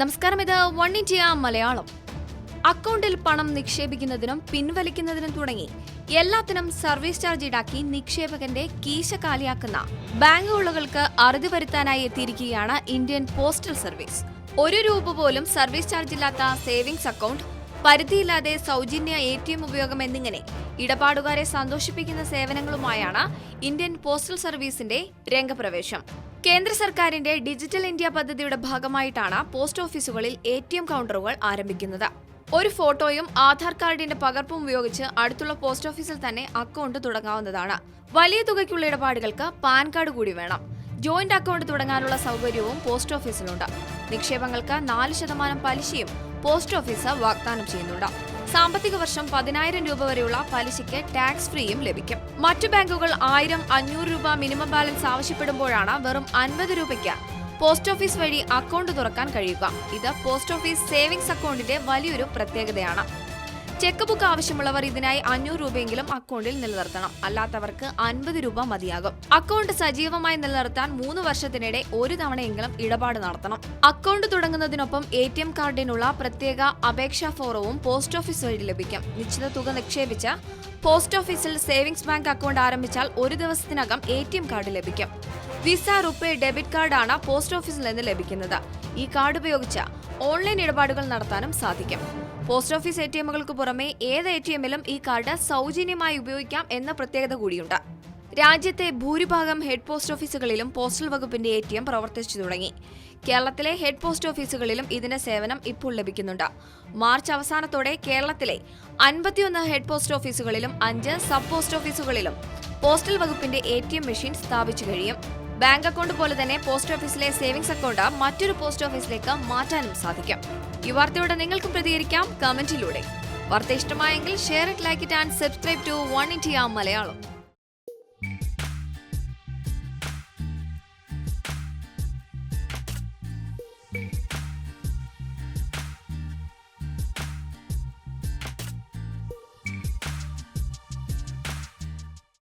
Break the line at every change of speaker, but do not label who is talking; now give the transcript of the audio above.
നമസ്കാരം. ഇത് one India Malayalam. അക്കൗണ്ടിൽ പണം നിക്ഷേപിക്കുന്നതിനും പിൻവലിക്കുന്നതിനും തുടങ്ങി എല്ലാത്തിനും സർവീസ് ചാർജ് ഈടാക്കി നിക്ഷേപകന്റെ കീശ കാലിയാക്കുന്ന ബാങ്കുകളുകൾക്ക് അറുതി വരുത്താനായി എത്തിയിരിക്കുകയാണ് ഇന്ത്യൻ പോസ്റ്റൽ സർവീസ്. ഒരു രൂപ പോലും സർവീസ് ചാർജ് ഇല്ലാത്ത സേവിങ്സ് അക്കൗണ്ട് പരിധിയില്ലാതെ സൗജന്യ എ ടി എം ഉപയോഗം എന്നിങ്ങനെ ഇടപാടുകാരെ സന്തോഷിപ്പിക്കുന്ന സേവനങ്ങളുമായാണ് ഇന്ത്യൻ പോസ്റ്റൽ സർവീസിന്റെ രംഗപ്രവേശം. കേന്ദ്ര സർക്കാരിന്റെ ഡിജിറ്റൽ ഇന്ത്യ പദ്ധതിയുടെ ഭാഗമായിട്ടാണ് പോസ്റ്റ് ഓഫീസുകളിൽ എ ടി എം കൗണ്ടറുകൾ ആരംഭിക്കുന്നത്. ഒരു ഫോട്ടോയും ആധാർ കാർഡിന്റെ പകർപ്പും ഉപയോഗിച്ച് അടുത്തുള്ള പോസ്റ്റ് ഓഫീസിൽ തന്നെ അക്കൗണ്ട് തുടങ്ങാവുന്നതാണ്. വലിയ തുകയ്ക്കുള്ള ഇടപാടുകൾക്ക് പാൻ കാർഡ് കൂടി വേണം. ജോയിന്റ് അക്കൗണ്ട് തുടങ്ങാനുള്ള സൗകര്യവും പോസ്റ്റ് ഓഫീസിലുണ്ട്. നിക്ഷേപങ്ങൾക്ക് നാല് ശതമാനം പലിശയും പോസ്റ്റ് ഓഫീസ് വാഗ്ദാനം ചെയ്യുന്നുണ്ട്. സാമ്പത്തിക വർഷം പതിനായിരം രൂപ വരെയുള്ള പലിശയ്ക്ക് ടാക്സ് ഫ്രീയും ലഭിക്കും. മറ്റു ബാങ്കുകൾ ആയിരം അഞ്ഞൂറ് രൂപ മിനിമം ബാലൻസ് ആവശ്യപ്പെടുമ്പോഴാണ് വെറും അൻപത് രൂപയ്ക്ക് പോസ്റ്റ് ഓഫീസ് വഴി അക്കൗണ്ട് തുറക്കാൻ കഴിയുക. ഇത് പോസ്റ്റ് ഓഫീസ് സേവിങ്സ് അക്കൗണ്ടിന്റെ വലിയൊരു പ്രത്യേകതയാണ്. ചെക്ക് ബുക്ക് ആവശ്യമുള്ളവർ ഇതിനായി അഞ്ഞൂറ് രൂപയെങ്കിലും അക്കൗണ്ടിൽ നിലനിർത്തണം. അല്ലാത്തവർക്ക് അൻപത് രൂപ മതിയാകും. അക്കൗണ്ട് സജീവമായി നിലനിർത്താൻ മൂന്ന് വർഷത്തിനിടെ ഒരു തവണയെങ്കിലും ഇടപാട് നടത്തണം. അക്കൗണ്ട് തുടങ്ങുന്നതിനൊപ്പം എ ടി എം കാർഡിനുള്ള പ്രത്യേക അപേക്ഷാ ഫോറവും പോസ്റ്റ് ഓഫീസ് വഴി ലഭിക്കും. നിശ്ചിത തുക നിക്ഷേപിച്ച പോസ്റ്റ് ഓഫീസിൽ സേവിങ്സ് ബാങ്ക് അക്കൗണ്ട് ആരംഭിച്ചാൽ ഒരു ദിവസത്തിനകം എ ടി എം കാർഡ് ലഭിക്കും. വിസ റുപ്പേ ഡെബിറ്റ് കാർഡാണ് പോസ്റ്റ് ഓഫീസിൽ നിന്ന് ലഭിക്കുന്നത്. ഈ കാർഡ് ഉപയോഗിച്ച് ഓൺലൈൻ ഇടപാടുകൾ നടത്താനും സാധിക്കും. പോസ്റ്റ് ഓഫീസ് എ ടി എമ്മുകൾക്ക് പുറമെ ഏത് എ ടി എമ്മിലും ഈ കാർഡ് സൗജന്യമായി ഉപയോഗിക്കാം എന്ന പ്രത്യേകത കൂടിയുണ്ട്. രാജ്യത്തെ ഭൂരിഭാഗം ഹെഡ് പോസ്റ്റ് ഓഫീസുകളിലും പോസ്റ്റൽ വകുപ്പിന്റെ എ ടി എം പ്രവർത്തിച്ചു തുടങ്ങി. കേരളത്തിലെ ഹെഡ് പോസ്റ്റ് ഓഫീസുകളിലും ഇതിന്റെ സേവനം ഇപ്പോൾ ലഭിക്കുന്നുണ്ട്. മാർച്ച് അവസാനത്തോടെ കേരളത്തിലെ അൻപത്തിയൊന്ന് ഹെഡ് പോസ്റ്റ് ഓഫീസുകളിലും അഞ്ച് സബ് പോസ്റ്റ് ഓഫീസുകളിലും പോസ്റ്റൽ വകുപ്പിന്റെ എ മെഷീൻ സ്ഥാപിച്ചു കഴിയും. ബാങ്ക് അക്കൗണ്ട് പോലെ തന്നെ പോസ്റ്റ് ഓഫീസിലെ സേവിംഗ്സ് അക്കൗണ്ട് മറ്റൊരു പോസ്റ്റ് ഓഫീസിലേക്ക് മാറ്റാനും സാധിക്കും. ഈ വാർത്തയോടെ നിങ്ങൾക്കും പ്രതികരിക്കാം. കമന്റിലൂടെ. വാർത്ത ഇഷ്ടമായെങ്കിൽ share it like it and subscribe to one India Malayalam.